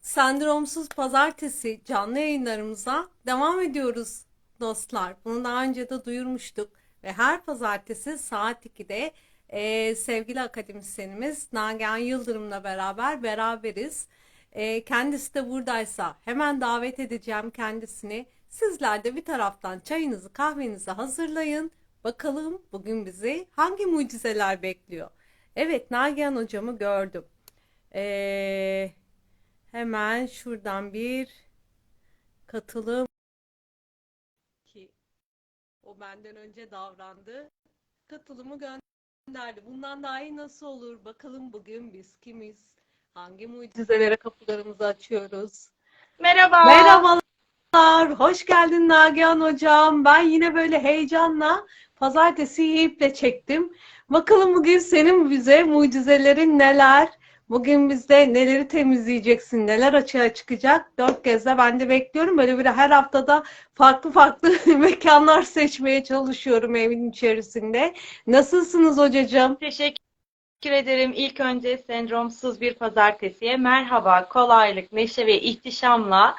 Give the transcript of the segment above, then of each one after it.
Sendromsuz Pazartesi canlı yayınlarımıza devam ediyoruz dostlar. Bunu daha önce de duyurmuştuk ve her pazartesi saat 2'de e, sevgili akademisyenimiz Nagihan Yıldırım'la beraber beraberiz. E, kendisi de buradaysa hemen davet edeceğim kendisini. Sizler de bir taraftan çayınızı kahvenizi hazırlayın. Bakalım bugün bizi hangi mucizeler bekliyor? Evet Nagihan hocamı gördüm. Ee, hemen şuradan bir katılım ki o benden önce davrandı. Katılımı gönderdi. Bundan daha iyi nasıl olur? Bakalım bugün biz kimiz? Hangi mucizelere kapılarımızı açıyoruz? Merhaba. Merhabalar, hoş geldin Nagihan hocam. Ben yine böyle heyecanla pazartesi iple çektim. Bakalım bugün senin bize mucizelerin neler? Bugün bizde neleri temizleyeceksin, neler açığa çıkacak? Dört kez de ben de bekliyorum. Böyle bir her haftada farklı farklı mekanlar seçmeye çalışıyorum evin içerisinde. Nasılsınız hocacığım? Teşekkür ederim. İlk önce sendromsuz bir pazartesiye merhaba, kolaylık, neşe ve ihtişamla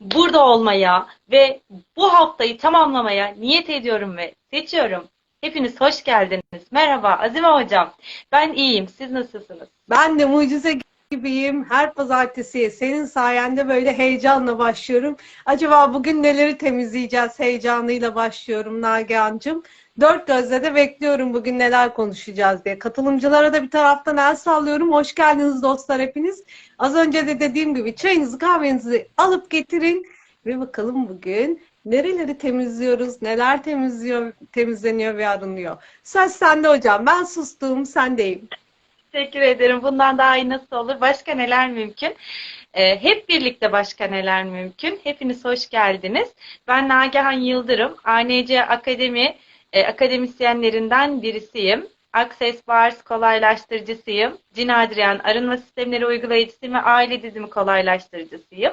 burada olmaya ve bu haftayı tamamlamaya niyet ediyorum ve seçiyorum. Hepiniz hoş geldiniz. Merhaba Azime Hocam. Ben iyiyim. Siz nasılsınız? Ben de mucize gibiyim. Her pazartesiye senin sayende böyle heyecanla başlıyorum. Acaba bugün neleri temizleyeceğiz heyecanıyla başlıyorum Nagihan'cığım. Dört gözle de bekliyorum bugün neler konuşacağız diye. Katılımcılara da bir taraftan el sallıyorum. Hoş geldiniz dostlar hepiniz. Az önce de dediğim gibi çayınızı kahvenizi alıp getirin ve bakalım bugün nereleri temizliyoruz, neler temizliyor, temizleniyor ve arınıyor. Söz sende hocam. Ben sustum, sendeyim. Teşekkür ederim. Bundan daha iyi nasıl olur? Başka neler mümkün? Ee, hep birlikte başka neler mümkün? Hepiniz hoş geldiniz. Ben Nagihan Yıldırım, ANC Akademi e, akademisyenlerinden birisiyim. Access Bars kolaylaştırıcısıyım. Cin Adrian arınma sistemleri uygulayıcısıyım ve aile dizimi kolaylaştırıcısıyım.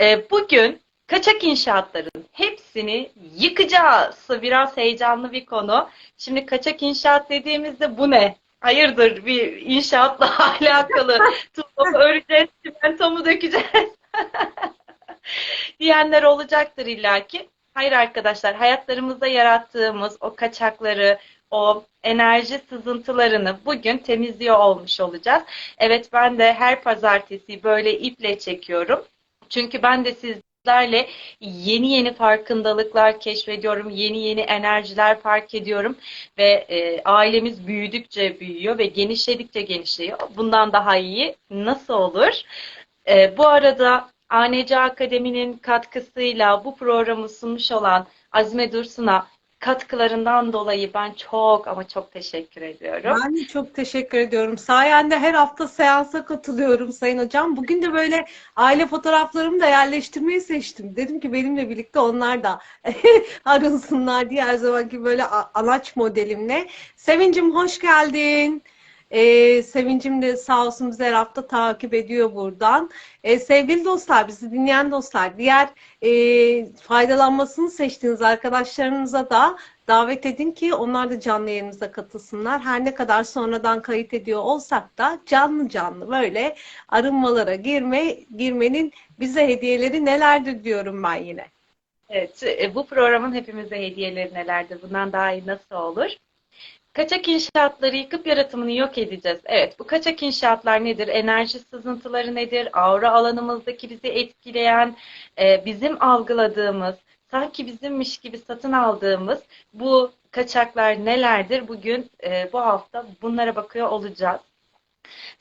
Ee, bugün kaçak inşaatların hepsini yıkacağız. Biraz heyecanlı bir konu. Şimdi kaçak inşaat dediğimizde bu ne? Hayırdır bir inşaatla alakalı tuğla öreceğiz, çimento mu dökeceğiz diyenler olacaktır illaki. Hayır arkadaşlar, hayatlarımızda yarattığımız o kaçakları, o enerji sızıntılarını bugün temizliyor olmuş olacağız. Evet ben de her pazartesi böyle iple çekiyorum. Çünkü ben de sizlerle yeni yeni farkındalıklar keşfediyorum, yeni yeni enerjiler fark ediyorum ve e, ailemiz büyüdükçe büyüyor ve genişledikçe genişliyor. Bundan daha iyi nasıl olur? E, bu arada ANC Akademi'nin katkısıyla bu programı sunmuş olan Azime Dursun'a katkılarından dolayı ben çok ama çok teşekkür ediyorum. Ben de çok teşekkür ediyorum. Sayende her hafta seansa katılıyorum Sayın Hocam. Bugün de böyle aile fotoğraflarımı da yerleştirmeyi seçtim. Dedim ki benimle birlikte onlar da arınsınlar diye her zamanki böyle anaç modelimle. Sevincim hoş geldin. Ee, Sevincim de sağ olsun bizi her hafta takip ediyor buradan. Ee, sevgili dostlar, bizi dinleyen dostlar, diğer e, faydalanmasını seçtiğiniz arkadaşlarınıza da davet edin ki onlar da canlı yayınımıza katılsınlar. Her ne kadar sonradan kayıt ediyor olsak da canlı canlı böyle arınmalara girme, girmenin bize hediyeleri nelerdir diyorum ben yine. Evet, e, bu programın hepimize hediyeleri nelerdir? Bundan daha iyi nasıl olur? Kaçak inşaatları yıkıp yaratımını yok edeceğiz. Evet, bu kaçak inşaatlar nedir? Enerji sızıntıları nedir? Aura alanımızdaki bizi etkileyen, e, bizim algıladığımız, sanki bizimmiş gibi satın aldığımız bu kaçaklar nelerdir? Bugün, e, bu hafta bunlara bakıyor olacağız.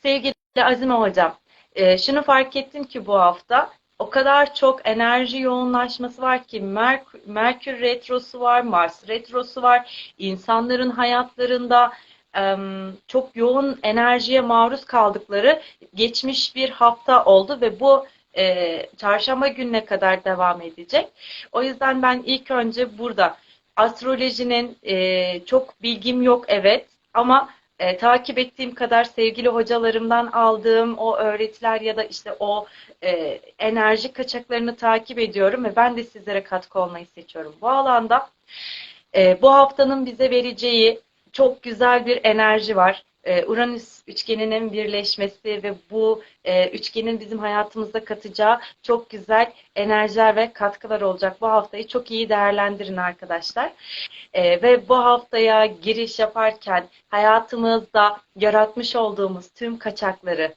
Sevgili Azime Hocam, e, şunu fark ettim ki bu hafta o kadar çok enerji yoğunlaşması var ki Merkür, Merkür retrosu var, Mars retrosu var. İnsanların hayatlarında çok yoğun enerjiye maruz kaldıkları geçmiş bir hafta oldu ve bu e, çarşamba gününe kadar devam edecek. O yüzden ben ilk önce burada astrolojinin e, çok bilgim yok evet ama e, takip ettiğim kadar sevgili hocalarımdan aldığım o öğretiler ya da işte o e, enerji kaçaklarını takip ediyorum ve ben de sizlere katkı olmayı seçiyorum. Bu alanda e, bu haftanın bize vereceği çok güzel bir enerji var. e, Uranüs üçgeninin birleşmesi ve bu e, üçgenin bizim hayatımıza katacağı çok güzel enerjiler ve katkılar olacak. Bu haftayı çok iyi değerlendirin arkadaşlar. E, ve bu haftaya giriş yaparken hayatımızda yaratmış olduğumuz tüm kaçakları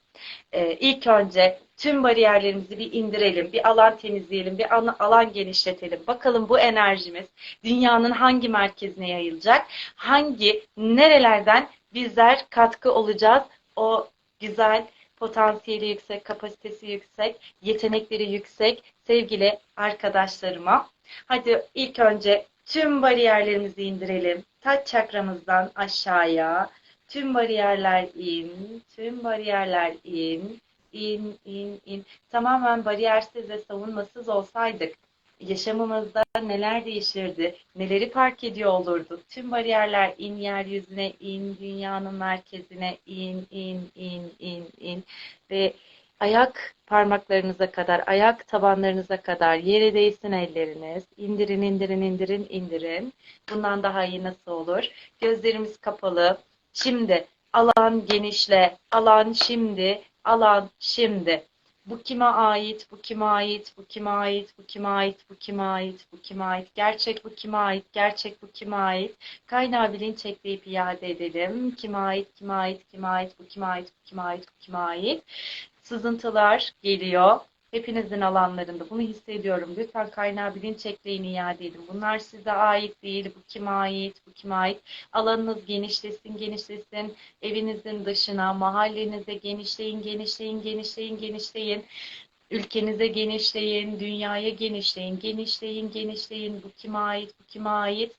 e, ilk önce tüm bariyerlerimizi bir indirelim, bir alan temizleyelim, bir an- alan genişletelim. Bakalım bu enerjimiz dünyanın hangi merkezine yayılacak? Hangi, nerelerden bizler katkı olacağız? O güzel, potansiyeli yüksek, kapasitesi yüksek, yetenekleri yüksek sevgili arkadaşlarıma. Hadi ilk önce tüm bariyerlerimizi indirelim. Taç çakramızdan aşağıya. Tüm bariyerler in, tüm bariyerler in, in, in, in. Tamamen bariyersiz ve savunmasız olsaydık yaşamımızda neler değişirdi, neleri fark ediyor olurdu. Tüm bariyerler in yeryüzüne, in dünyanın merkezine, in, in, in, in, in ve ayak parmaklarınıza kadar, ayak tabanlarınıza kadar yere değsin elleriniz. İndirin, indirin, indirin, indirin. Bundan daha iyi nasıl olur? Gözlerimiz kapalı. Şimdi alan genişle, alan şimdi, alan şimdi. Bu kime ait, bu kime ait, bu kime ait, bu kime ait, bu kime ait, bu kime ait, gerçek bu kime ait, gerçek bu kime ait. Kaynağı bilinç ekleyip iade edelim. Kime ait, kime ait, kime ait, bu kime ait, bu kime ait, bu kime ait. Sızıntılar geliyor. Hepinizin alanlarında bunu hissediyorum. Lütfen kaynağı bilinç ekleyin iade edin. Bunlar size ait değil. Bu kime ait, bu kime ait. Alanınız genişlesin, genişlesin. Evinizin dışına, mahallenize genişleyin, genişleyin, genişleyin, genişleyin. Ülkenize genişleyin, dünyaya genişleyin, genişleyin, genişleyin. Bu kime ait, bu kime ait.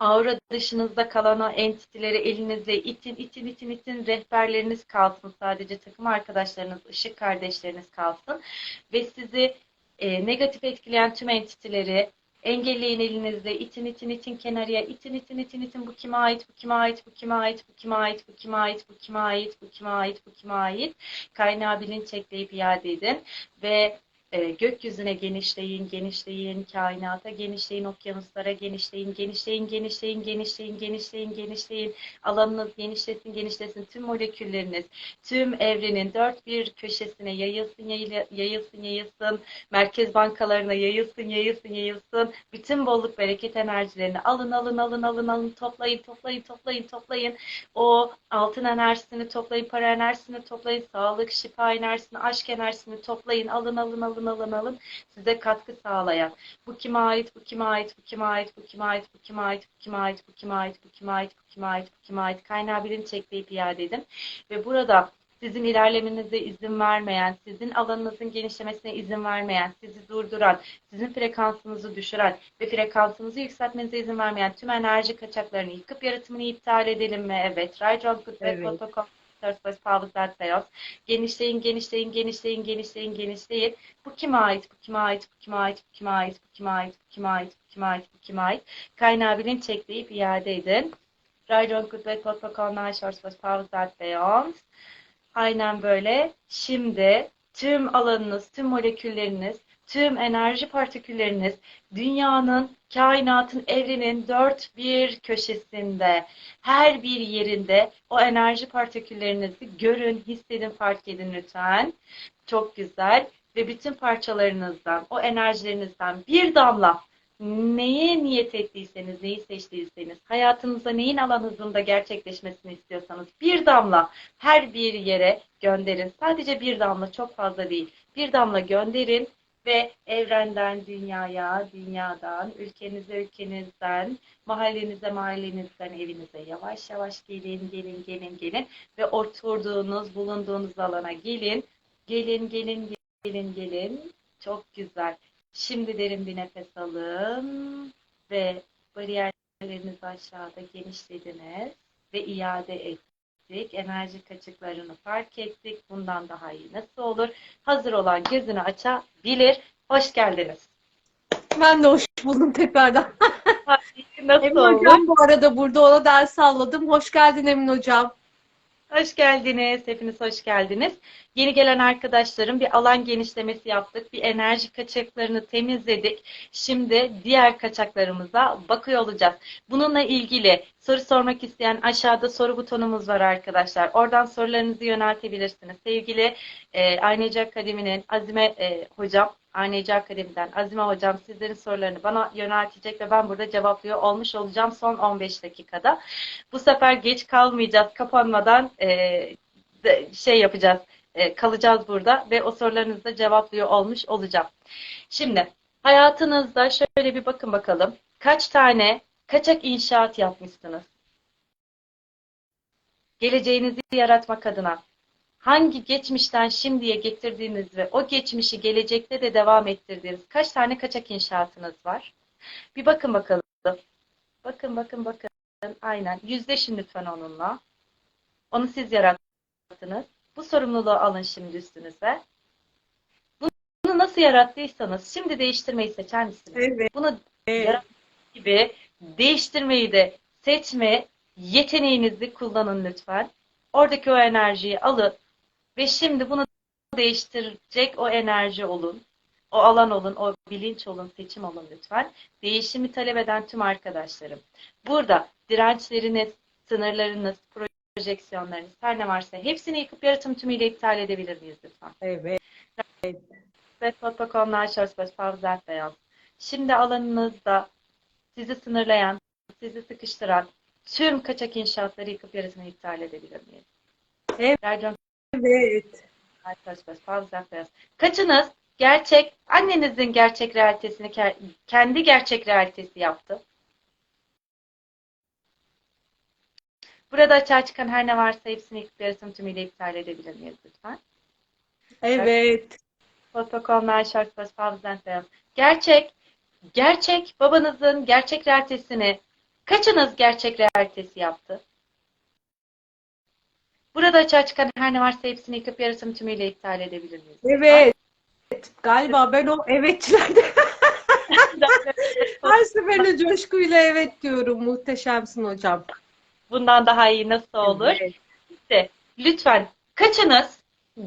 Aura dışınızda kalan o entitileri elinizle itin, itin, itin, itin. Rehberleriniz kalsın. Sadece takım arkadaşlarınız, ışık kardeşleriniz kalsın. Ve sizi e, negatif etkileyen tüm entitileri engelleyin elinizle. İtin, itin, itin kenarıya. İtin, itin, itin, itin. Bu kime ait, bu kime ait, bu kime ait, bu kime ait, bu kime ait, bu kime ait, bu kime ait, bu kime ait. Kaynağı bilinç ekleyip iade edin. Ve e, gökyüzüne genişleyin, genişleyin, kainata genişleyin, okyanuslara genişleyin, genişleyin, genişleyin, genişleyin, genişleyin, genişleyin. Alanınız genişlesin, genişlesin. Tüm molekülleriniz, tüm evrenin dört bir köşesine yayılsın, yayıl- yayılsın, yayılsın. Merkez bankalarına yayılsın, yayılsın, yayılsın. Bütün bolluk, bereket enerjilerini alın, alın, alın, alın, alın. Toplayın, toplayın, toplayın, toplayın. O altın enerjisini toplayın, para enerjisini toplayın, sağlık, şifa enerjisini, aşk enerjisini toplayın. Alın, alın, alın, alın, alın. Size katkı sağlayan. Bu kime ait, bu kime ait, bu kime ait, bu kime ait, bu kime ait, bu kime ait, bu kime ait, bu kime ait, bu kime ait, bu kime ait. Kaynağı bilinç ekleyip iade edin. Ve burada sizin ilerlemenize izin vermeyen, sizin alanınızın genişlemesine izin vermeyen, sizi durduran, sizin frekansınızı düşüren ve frekansınızı yükseltmenize izin vermeyen tüm enerji kaçaklarını yıkıp yaratımını iptal edelim mi? Evet. Right, wrong, good, Evet. protocol, Voice, Power, That Chaos. Genişleyin, genişleyin, genişleyin, genişleyin, genişleyin. Bu kime ait, bu kime ait, bu kime ait, bu kime ait, bu kime ait, bu kime ait, bu kime ait, bu kime ait. Kaynağı bilinç ekleyip iade edin. Right, wrong, good, bad, protocol, Night, Short Voice, Power, That Beyond. Aynen böyle. Şimdi tüm alanınız, tüm molekülleriniz, tüm enerji partikülleriniz dünyanın, kainatın, evrenin dört bir köşesinde, her bir yerinde o enerji partiküllerinizi görün, hissedin, fark edin lütfen. Çok güzel. Ve bütün parçalarınızdan, o enerjilerinizden bir damla neye niyet ettiyseniz, neyi seçtiyseniz, hayatınızda neyin alan hızında gerçekleşmesini istiyorsanız bir damla her bir yere gönderin. Sadece bir damla çok fazla değil. Bir damla gönderin ve evrenden dünyaya, dünyadan, ülkenize, ülkenizden, mahallenize, mahallenizden, evinize yavaş yavaş gelin, gelin, gelin, gelin ve oturduğunuz, bulunduğunuz alana gelin. Gelin, gelin, gelin, gelin. Çok güzel. Şimdi derin bir nefes alın ve bariyerlerinizi aşağıda genişlediniz ve iade ettik. Enerji kaçıklarını fark ettik. Bundan daha iyi nasıl olur? Hazır olan gözünü açabilir. Hoş geldiniz. Ben de hoş buldum tekrardan. Nasıl Emin olur? Hocam bu arada burada ona ders salladım. Hoş geldin Emin Hocam. Hoş geldiniz. Hepiniz hoş geldiniz. Yeni gelen arkadaşlarım bir alan genişlemesi yaptık. Bir enerji kaçaklarını temizledik. Şimdi diğer kaçaklarımıza bakıyor olacağız. Bununla ilgili soru sormak isteyen aşağıda soru butonumuz var arkadaşlar. Oradan sorularınızı yöneltebilirsiniz. Sevgili e, Aynacı Akademi'nin Azime e, hocam, Aynacı Akademi'den Azime hocam sizlerin sorularını bana yöneltecek ve ben burada cevaplıyor olmuş olacağım son 15 dakikada. Bu sefer geç kalmayacağız. Kapanmadan e, şey yapacağız. e, kalacağız burada ve o sorularınızı da cevaplıyor olmuş olacağım. Şimdi hayatınızda şöyle bir bakın bakalım. Kaç tane kaçak inşaat yapmışsınız? Geleceğinizi yaratmak adına hangi geçmişten şimdiye getirdiğiniz ve o geçmişi gelecekte de devam ettirdiğiniz kaç tane kaçak inşaatınız var? Bir bakın bakalım. Bakın bakın bakın. Aynen. Yüzleşin lütfen onunla. Onu siz yarattınız. Bu sorumluluğu alın şimdi üstünüze. Bunu nasıl yarattıysanız şimdi değiştirmeyi seçer misiniz? Evet. Bunu Evet. yaratmak gibi değiştirmeyi de seçme yeteneğinizi kullanın lütfen. Oradaki o enerjiyi alın ve şimdi bunu değiştirecek o enerji olun. O alan olun, o bilinç olun, seçim olun lütfen. Değişimi talep eden tüm arkadaşlarım. Burada dirençleriniz, sınırlarınız, projeksiyonlarınız her ne varsa hepsini yıkıp yaratım tümüyle iptal edebilir miyiz lütfen? Evet. Web.com'lar Şörsböz Pavzat Beyaz. Şimdi alanınızda sizi sınırlayan, sizi sıkıştıran tüm kaçak inşaatları yıkıp yarısını iptal edebilir miyiz? Evet. Evet. Şörsböz Pavzat Beyaz. Kaçınız gerçek, annenizin gerçek realitesini ke- kendi gerçek realitesi yaptı? Burada açığa çıkan her ne varsa hepsini yarısını tümüyle iptal edebilir miyiz lütfen? Evet. Protokoller, şartlar, Beyaz. Gerçek, gerçek babanızın gerçek realitesini kaçınız gerçek realitesi yaptı? Burada açığa çıkan her ne varsa hepsini yıkıp yarısını tümüyle iptal edebilir miyiz? Evet. Galiba ben o evetçilerde her seferinde coşkuyla evet diyorum. Muhteşemsin hocam. Bundan daha iyi nasıl olur? Evet. İşte lütfen kaçınız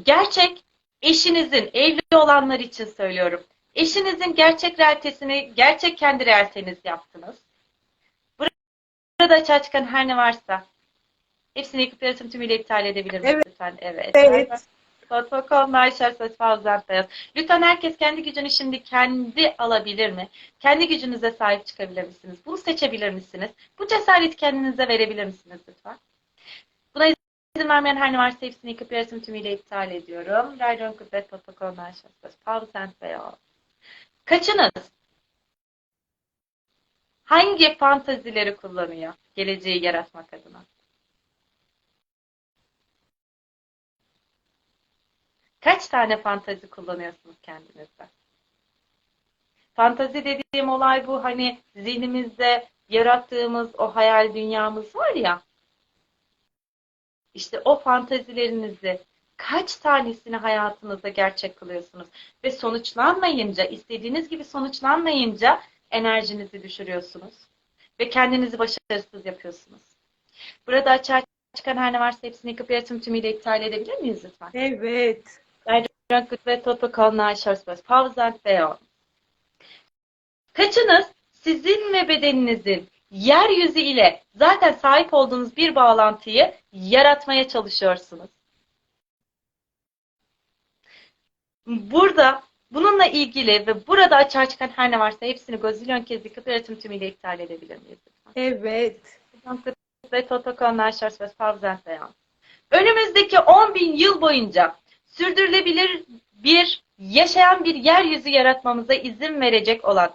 gerçek eşinizin evli olanlar için söylüyorum. Eşinizin gerçek realitesini gerçek kendi realiteniz yaptınız. Burada açığa çıkan her ne varsa hepsini yıkıp yaratım tümüyle iptal edebilir miyiz Evet. lütfen? Evet. Evet. Protokoller, şartsız fazla beyaz. Lütfen herkes kendi gücünü şimdi kendi alabilir mi? Kendi gücünüze sahip çıkabilir misiniz? Bunu seçebilir misiniz? Bu cesareti kendinize verebilir misiniz lütfen? Buna izin vermeyen her ne varsa hepsini yıkıp yaratım tümüyle iptal ediyorum. Raydon Kudret Protokoller, şartsız fazla beyaz. Kaçınız? Hangi fantazileri kullanıyor geleceği yaratmak adına? Kaç tane fantazi kullanıyorsunuz kendinizde? Fantazi dediğim olay bu hani zihnimizde yarattığımız o hayal dünyamız var ya. İşte o fantazilerinizi kaç tanesini hayatınızda gerçek kılıyorsunuz? Ve sonuçlanmayınca, istediğiniz gibi sonuçlanmayınca enerjinizi düşürüyorsunuz. Ve kendinizi başarısız yapıyorsunuz. Burada açığa çıkan her ne varsa hepsini yıkıp yaratım tümüyle iptal edebilir miyiz lütfen? Evet. Rankut ve Totokonlar Şörsböz Pavzant Beyon. Kaçınız sizin ve bedeninizin yeryüzü ile zaten sahip olduğunuz bir bağlantıyı yaratmaya çalışıyorsunuz? Burada bununla ilgili ve burada açığa çıkan her ne varsa hepsini gözilyon kez yıkıp yaratım tümüyle iptal edebilir miyiz? Evet. Önümüzdeki 10 bin yıl boyunca sürdürülebilir bir yaşayan bir yeryüzü yaratmamıza izin verecek olan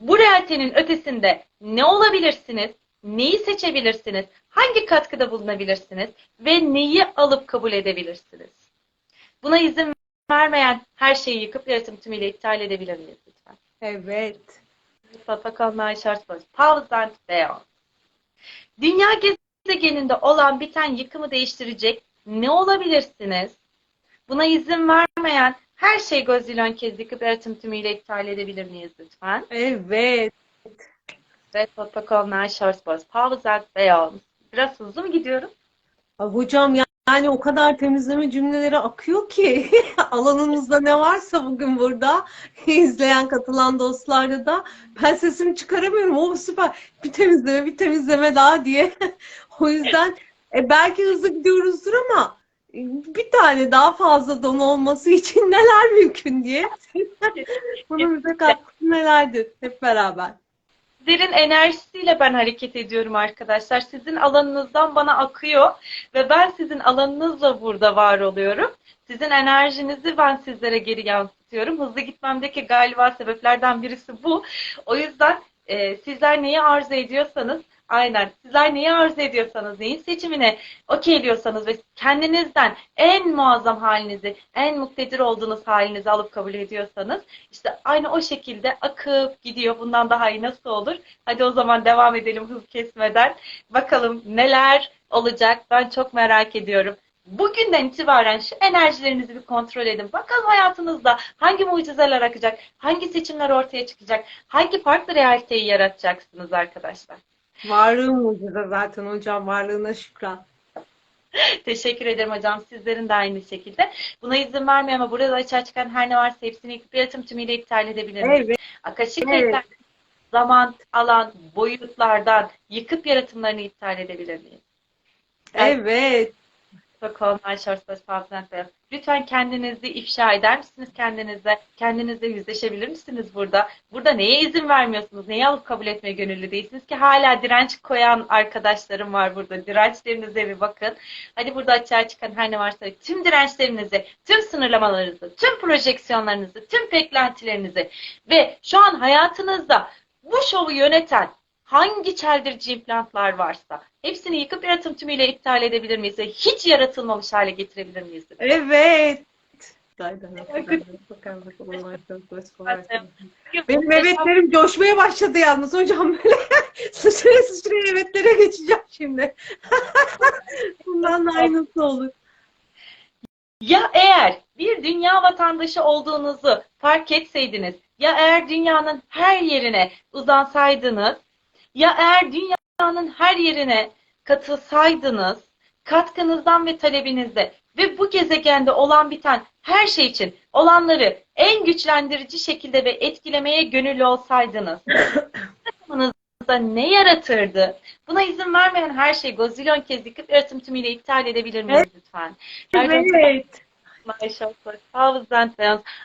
bu realitenin ötesinde ne olabilirsiniz? Neyi seçebilirsiniz? Hangi katkıda bulunabilirsiniz? Ve neyi alıp kabul edebilirsiniz? Buna izin vermeyen her şeyi yıkıp yaratım tümüyle iptal edebilir miyiz lütfen? Evet. Protokoller şartlar. Pause Beyon. Dünya gezegeninde olan biten yıkımı değiştirecek ne olabilirsiniz? Buna izin vermeyen her şey gözüyle kez yıkıp yaratım tümüyle iptal edebilir miyiz lütfen? Evet. Ve protokoller şartlar. Pause Beyon. Biraz hızlı mı gidiyorum? Hocam Yani o kadar temizleme cümleleri akıyor ki alanınızda ne varsa bugün burada izleyen, katılan dostlarda da ben sesimi çıkaramıyorum. O süper. Bir temizleme, bir temizleme daha diye. O yüzden e, belki hızlı gidiyoruzdur ama bir tane daha fazla don olması için neler mümkün diye. Bunun bize katkısı nelerdir hep beraber. Sizlerin enerjisiyle ben hareket ediyorum arkadaşlar. Sizin alanınızdan bana akıyor ve ben sizin alanınızla burada var oluyorum. Sizin enerjinizi ben sizlere geri yansıtıyorum. Hızlı gitmemdeki galiba sebeplerden birisi bu. O yüzden e, sizler neyi arzu ediyorsanız Aynen. Sizler neyi arzu ediyorsanız, neyin seçimine okeyliyorsanız ve kendinizden en muazzam halinizi, en muktedir olduğunuz halinizi alıp kabul ediyorsanız işte aynı o şekilde akıp gidiyor. Bundan daha iyi nasıl olur? Hadi o zaman devam edelim hız kesmeden. Bakalım neler olacak? Ben çok merak ediyorum. Bugünden itibaren şu enerjilerinizi bir kontrol edin. Bakalım hayatınızda hangi mucizeler akacak, hangi seçimler ortaya çıkacak, hangi farklı realiteyi yaratacaksınız arkadaşlar. Varlığın mucize zaten hocam. Varlığına şükran. Teşekkür ederim hocam. Sizlerin de aynı şekilde. Buna izin vermiyor ama burada açığa çıkan her ne varsa hepsini yıkıp yaratım tümüyle iptal edebilir miyiz? Evet. Akaşik Evet. zaman, alan, boyutlardan yıkıp yaratımlarını iptal edebilir miyiz? Evet. Fazlent'te. Lütfen kendinizi ifşa eder misiniz kendinize? Kendinizle yüzleşebilir misiniz burada? Burada neye izin vermiyorsunuz? Neyi alıp kabul etmeye gönüllü değilsiniz ki? Hala direnç koyan arkadaşlarım var burada. Dirençlerinize bir bakın. Hadi burada açığa çıkan her ne varsa tüm dirençlerinizi, tüm sınırlamalarınızı, tüm projeksiyonlarınızı, tüm beklentilerinizi ve şu an hayatınızda bu şovu yöneten hangi çeldirici implantlar varsa hepsini yıkıp yaratım tümüyle iptal edebilir miyiz? Hiç yaratılmamış hale getirebilir miyiz? Evet. Benim evetlerim coşmaya başladı yalnız hocam böyle sıçraya sıçraya evetlere geçeceğim şimdi. Bundan da aynısı olur. Ya eğer bir dünya vatandaşı olduğunuzu fark etseydiniz, ya eğer dünyanın her yerine uzansaydınız, ya eğer dünyanın her yerine katılsaydınız, katkınızdan ve talebinizde ve bu gezegende olan biten her şey için olanları en güçlendirici şekilde ve etkilemeye gönüllü olsaydınız, takımınızda ne yaratırdı? Buna izin vermeyen her şeyi gozilyon kez yıkıp yaratım tümüyle iptal edebilir miyiz lütfen? Evet. Maşallah. Hafızdan.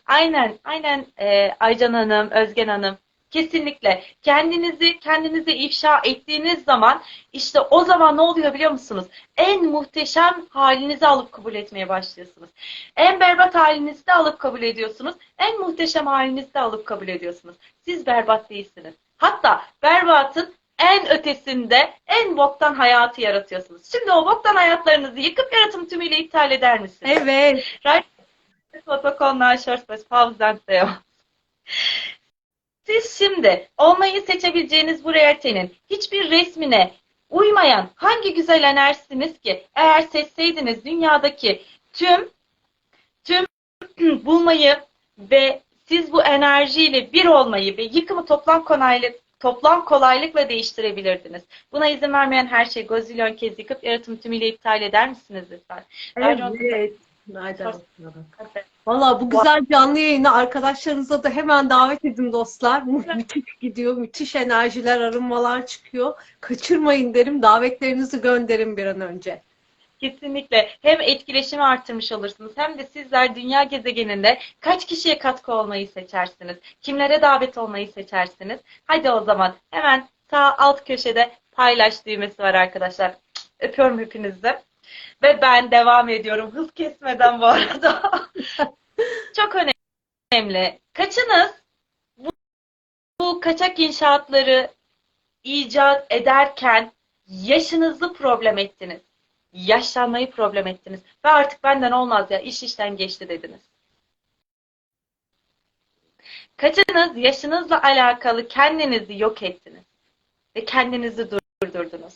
Aynen, aynen e, Aycan Hanım, Özgen Hanım. Kesinlikle. Kendinizi kendinize ifşa ettiğiniz zaman işte o zaman ne oluyor biliyor musunuz? En muhteşem halinizi alıp kabul etmeye başlıyorsunuz. En berbat halinizi de alıp kabul ediyorsunuz. En muhteşem halinizi de alıp kabul ediyorsunuz. Siz berbat değilsiniz. Hatta berbatın en ötesinde en boktan hayatı yaratıyorsunuz. Şimdi o boktan hayatlarınızı yıkıp yaratım tümüyle iptal eder misiniz? Evet. Protokoller Shortspace Pause'dan devam. Siz şimdi olmayı seçebileceğiniz bu realitenin hiçbir resmine uymayan hangi güzel enerjisiniz ki eğer seçseydiniz dünyadaki tüm tüm bulmayı ve siz bu enerjiyle bir olmayı ve yıkımı toplam kolaylık toplam kolaylıkla değiştirebilirdiniz. Buna izin vermeyen her şeyi gozilyon kez yıkıp yaratım tümüyle iptal eder misiniz lütfen? Evet. Nereden? Valla bu güzel canlı yayını arkadaşlarınıza da hemen davet edin dostlar. Müthiş gidiyor. Müthiş enerjiler, arınmalar çıkıyor. Kaçırmayın derim. Davetlerinizi gönderin bir an önce. Kesinlikle. Hem etkileşimi artırmış olursunuz hem de sizler dünya gezegeninde kaç kişiye katkı olmayı seçersiniz? Kimlere davet olmayı seçersiniz? Hadi o zaman hemen sağ alt köşede paylaş düğmesi var arkadaşlar. Öpüyorum hepinizi. Ve ben devam ediyorum. Hız kesmeden bu arada. Çok önemli. Kaçınız bu, bu kaçak inşaatları icat ederken yaşınızı problem ettiniz. Yaşlanmayı problem ettiniz. Ve artık benden olmaz ya iş işten geçti dediniz. Kaçınız yaşınızla alakalı kendinizi yok ettiniz. Ve kendinizi durdurdunuz.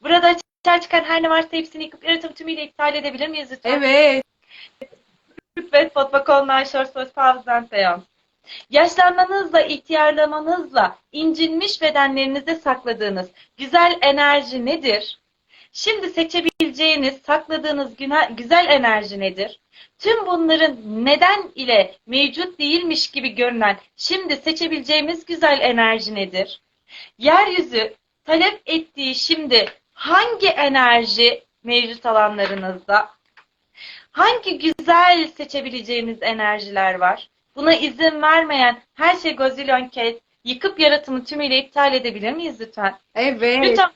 Burada açığa çıkan her ne varsa hepsini yıkıp yaratım tümüyle iptal edebilir miyiz lütfen? Evet. ve Fotbakonlar Shorts Pause'dan seans. Yaşlanmanızla, ihtiyarlamanızla incinmiş bedenlerinizde sakladığınız güzel enerji nedir? Şimdi seçebileceğiniz, sakladığınız güzel enerji nedir? Tüm bunların neden ile mevcut değilmiş gibi görünen şimdi seçebileceğimiz güzel enerji nedir? Yeryüzü talep ettiği şimdi hangi enerji mevcut alanlarınızda? Hangi güzel seçebileceğimiz enerjiler var? Buna izin vermeyen her şey gazilyon kez yıkıp yaratımı tümüyle iptal edebilir miyiz lütfen? Evet. Lütfen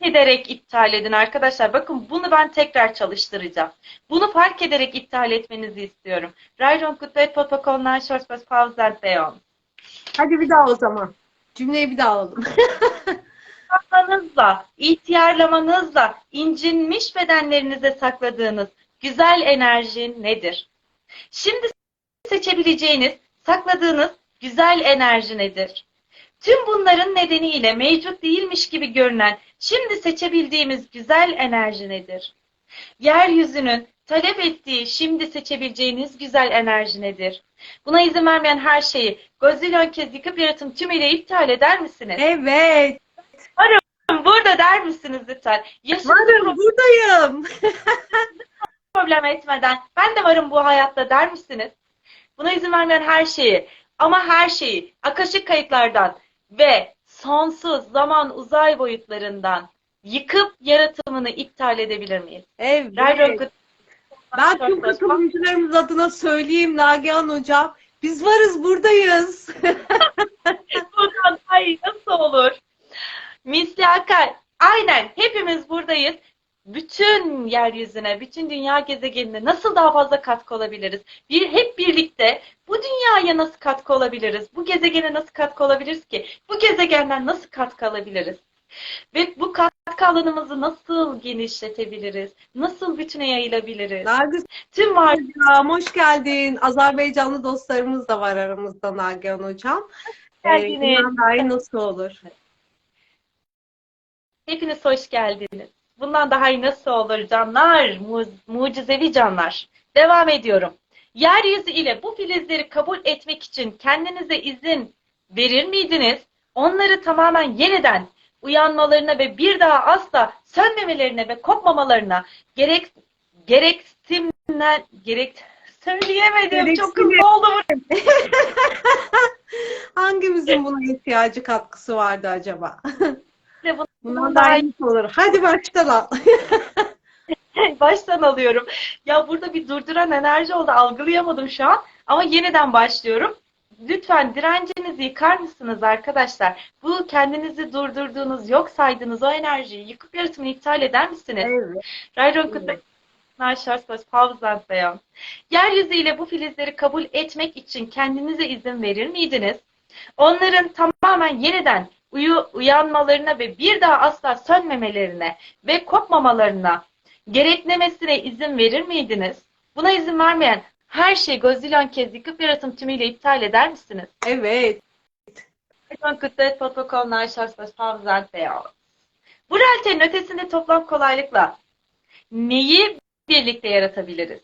ederek iptal edin arkadaşlar. Bakın bunu ben tekrar çalıştıracağım. Bunu fark ederek iptal etmenizi istiyorum. Rayron Kutlet Protokollar Şorspas Pauzen Beyon. Hadi bir daha o zaman. Cümleyi bir daha alalım. Saklamanızla, ihtiyarlamanızla incinmiş bedenlerinize sakladığınız güzel enerji nedir? Şimdi seçebileceğiniz, sakladığınız güzel enerji nedir? Tüm bunların nedeniyle mevcut değilmiş gibi görünen, şimdi seçebildiğimiz güzel enerji nedir? Yeryüzünün talep ettiği, şimdi seçebileceğiniz güzel enerji nedir? Buna izin vermeyen her şeyi gazilyon kez yıkıp yaratım tümüyle iptal eder misiniz? Evet. Burada der misiniz lütfen? Yaşınızı Varım buradayım. problem etmeden ben de varım bu hayatta der misiniz? Buna izin vermeyen her şeyi ama her şeyi akaşık kayıtlardan ve sonsuz zaman uzay boyutlarından yıkıp yaratımını iptal edebilir miyiz? Evet. Ben tüm katılımcılarımız adına söyleyeyim Nagihan Hocam. Biz varız buradayız. Buradan ay nasıl olur? Misli Akay. Aynen hepimiz buradayız. Bütün yeryüzüne, bütün dünya gezegenine nasıl daha fazla katkı olabiliriz? Bir hep birlikte bu dünyaya nasıl katkı olabiliriz? Bu gezegene nasıl katkı olabiliriz ki? Bu gezegenden nasıl katkı alabiliriz? Ve bu katkı alanımızı nasıl genişletebiliriz? Nasıl bütüne yayılabiliriz? Nargis Tüm var Hocam hoş geldin. Azerbaycanlı dostlarımız da var aramızda Nagihan Hocam. Ee, geldiniz. iyi nasıl olur? Hepiniz hoş geldiniz. Bundan daha iyi nasıl olur canlar, mu- mucizevi canlar. Devam ediyorum. Yeryüzü ile bu filizleri kabul etmek için kendinize izin verir miydiniz? Onları tamamen yeniden uyanmalarına ve bir daha asla sönmemelerine ve kopmamalarına gerek gereksimler gerek söyleyemedim çok hızlı oldu Hangimizin buna ihtiyacı katkısı vardı acaba? bu. Bundan daha iyi olur. Hadi başlayalım. Baştan alıyorum. Ya burada bir durduran enerji oldu. Algılayamadım şu an. Ama yeniden başlıyorum. Lütfen direncinizi yıkar mısınız arkadaşlar? Bu kendinizi durdurduğunuz, yok saydığınız o enerjiyi yıkıp yaratımını iptal eder misiniz? Evet. Rayron Kutlu Naşarspas Pavzant Beyan. Yeryüzü ile bu filizleri kabul etmek için kendinize izin verir miydiniz? Onların tamamen yeniden uyu, uyanmalarına ve bir daha asla sönmemelerine ve kopmamalarına gereklemesine izin verir miydiniz? Buna izin vermeyen her şeyi gözdilen kez yıkıp yaratım tümüyle iptal eder misiniz? Evet. Kutlu Protokol Naşarspas Pavzant Beyan. Bu realitenin ötesinde toplam kolaylıkla neyi birlikte yaratabiliriz?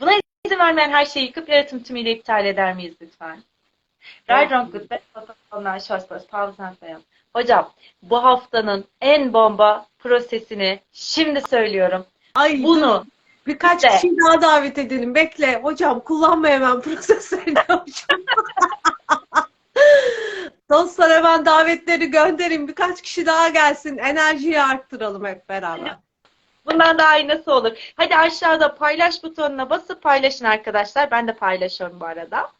Buna izin vermeyen her şeyi yıkıp yaratım tümüyle iptal eder miyiz lütfen? Rayron Kutlu Protokollar Şosbos Pavzant Beyan. Hocam bu haftanın en bomba prosesini şimdi söylüyorum. Ay, Bunu birkaç de. kişi daha davet edelim. Bekle. Hocam kullanma hemen proseslerini hocam. Dostlar hemen davetleri gönderin. Birkaç kişi daha gelsin. Enerjiyi arttıralım hep beraber. bundan daha iyi nasıl olur? Hadi aşağıda paylaş butonuna basıp paylaşın arkadaşlar. Ben de paylaşıyorum bu arada.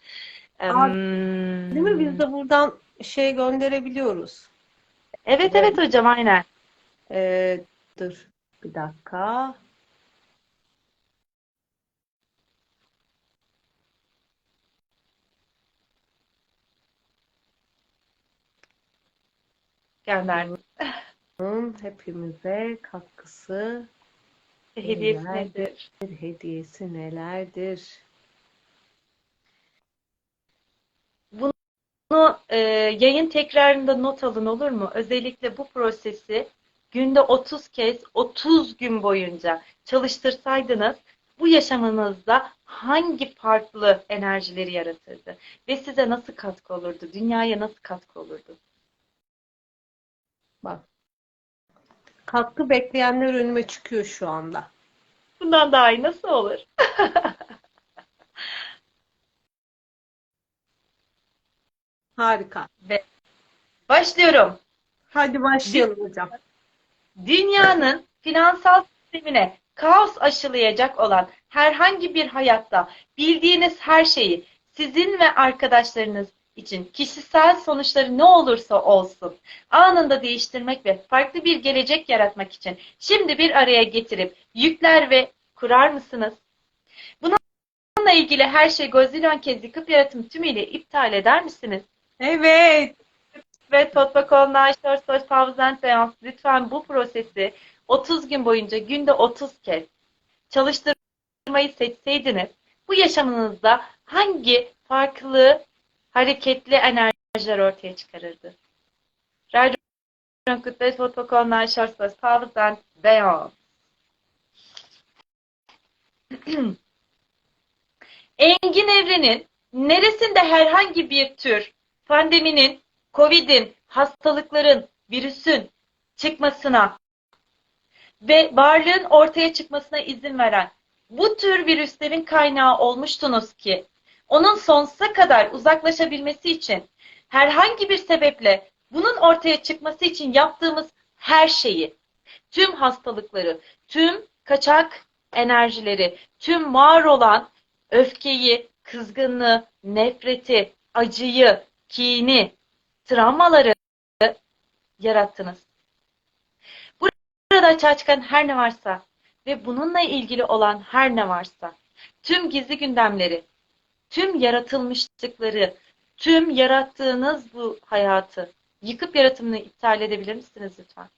Aa, Hmm. Değil mi? Biz de buradan şey gönderebiliyoruz. Evet evet hocam aynen. Ee, dur bir dakika. Gönderdim. Hepimize katkısı, Hediyesi Neler? nedir? hediyesi nelerdir? Bunu e, yayın tekrarında not alın olur mu? Özellikle bu prosesi günde 30 kez 30 gün boyunca çalıştırsaydınız bu yaşamınızda hangi farklı enerjileri yaratırdı? Ve size nasıl katkı olurdu? Dünyaya nasıl katkı olurdu? Bak. katkı bekleyenler önüme çıkıyor şu anda. Bundan daha iyi nasıl olur? Harika. Ve başlıyorum. Hadi başlayalım hocam. Dünyanın finansal sistemine kaos aşılayacak olan herhangi bir hayatta bildiğiniz her şeyi sizin ve arkadaşlarınız için kişisel sonuçları ne olursa olsun anında değiştirmek ve farklı bir gelecek yaratmak için şimdi bir araya getirip yükler ve kurar mısınız? Bununla ilgili her şey Godzilla'nın kez yıkıp yaratım tümüyle iptal eder misiniz? Evet. ve Totbakonlar, Short Thousand Seans lütfen bu prosesi 30 gün boyunca günde 30 kez çalıştırmayı seçseydiniz bu yaşamınızda hangi farklı hareketli enerjiler ortaya çıkarırdı? Radyo Kutlu Totbakonlar, Short Thousand Seans Engin evrenin neresinde herhangi bir tür pandeminin, Covid'in, hastalıkların, virüsün çıkmasına ve varlığın ortaya çıkmasına izin veren bu tür virüslerin kaynağı olmuştunuz ki onun sonsuza kadar uzaklaşabilmesi için herhangi bir sebeple bunun ortaya çıkması için yaptığımız her şeyi, tüm hastalıkları, tüm kaçak enerjileri, tüm var olan öfkeyi, kızgınlığı, nefreti, acıyı, kini, travmaları yarattınız. Burada açığa çıkan her ne varsa ve bununla ilgili olan her ne varsa, tüm gizli gündemleri, tüm yaratılmışlıkları, tüm yarattığınız bu hayatı yıkıp yaratımını iptal edebilir misiniz lütfen?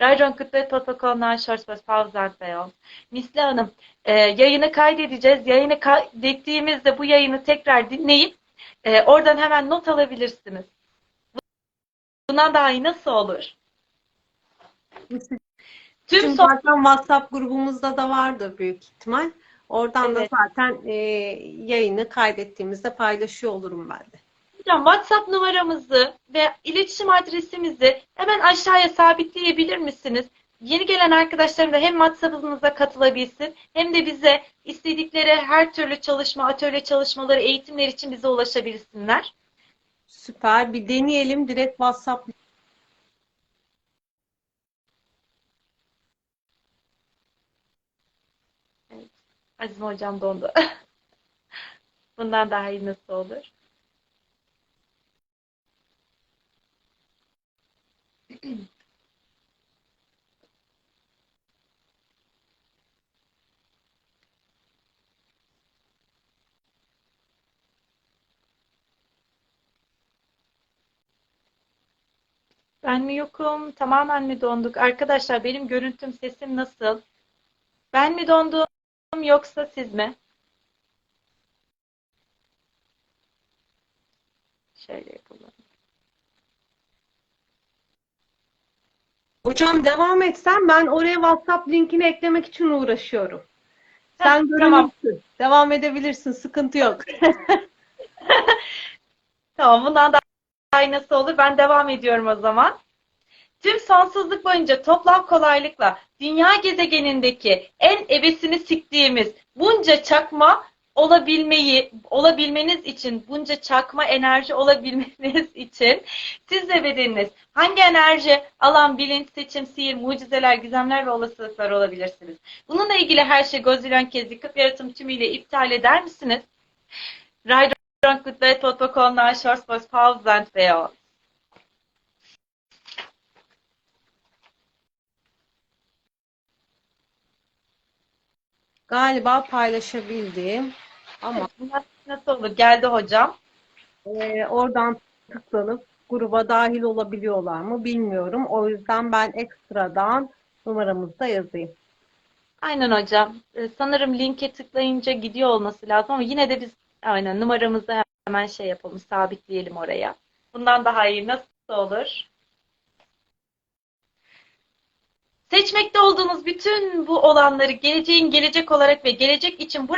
Rajon Kutlu Protokollar Shorts Thousand Beyond. Misli Hanım, e, yayını kaydedeceğiz. Yayını kaydettiğimizde bu yayını tekrar dinleyip e, oradan hemen not alabilirsiniz. Bundan daha iyi nasıl olur? Tüm Tüm zaten WhatsApp grubumuzda da vardır büyük ihtimal. Oradan da Evet. zaten e, yayını kaydettiğimizde paylaşıyor olurum ben de. Hocam WhatsApp numaramızı ve iletişim adresimizi hemen aşağıya sabitleyebilir misiniz? Yeni gelen arkadaşlarım da hem WhatsApp'ımıza katılabilsin hem de bize istedikleri her türlü çalışma, atölye çalışmaları, eğitimler için bize ulaşabilsinler. Süper. Bir deneyelim. Direkt WhatsApp Azim hocam dondu. Bundan daha iyi nasıl olur? Ben mi yokum? Tamamen mi donduk? Arkadaşlar benim görüntüm, sesim nasıl? Ben mi dondum yoksa siz mi? Şöyle yapalım. Hocam devam etsen ben oraya WhatsApp linkini eklemek için uğraşıyorum. Sen Heh, tamam. görünürsün. Devam edebilirsin. Sıkıntı yok. Tamam, bundan daha iyi nasıl olur? Ben devam ediyorum o zaman. Tüm sonsuzluk boyunca toplam kolaylıkla dünya gezegenindeki en ebesini siktiğimiz bunca çakma olabilmeyi, olabilmeniz için, bunca çakma enerji olabilmeniz için siz ve bedeniniz hangi enerji, alan, bilinç, seçim, sihir, mucizeler, gizemler ve olasılıklar olabilirsiniz? Bununla ilgili her şey Godzilla'nın kez yıkıp yaratım tümüyle iptal eder misiniz? Ride Kutlu Protokollar Shorts Boys Pause and Beyond. Galiba paylaşabildim. Ama Nasıl olur? Geldi hocam. e, oradan tıklanıp gruba dahil olabiliyorlar mı bilmiyorum. O yüzden ben ekstradan numaramızı da yazayım. Aynen hocam. Ee, Sanırım linke tıklayınca gidiyor olması lazım ama yine de biz aynen numaramızı hemen şey yapalım, sabitleyelim oraya. Bundan daha iyi nasıl olur? Seçmekte olduğunuz bütün bu olanları geleceğin gelecek olarak ve gelecek için bu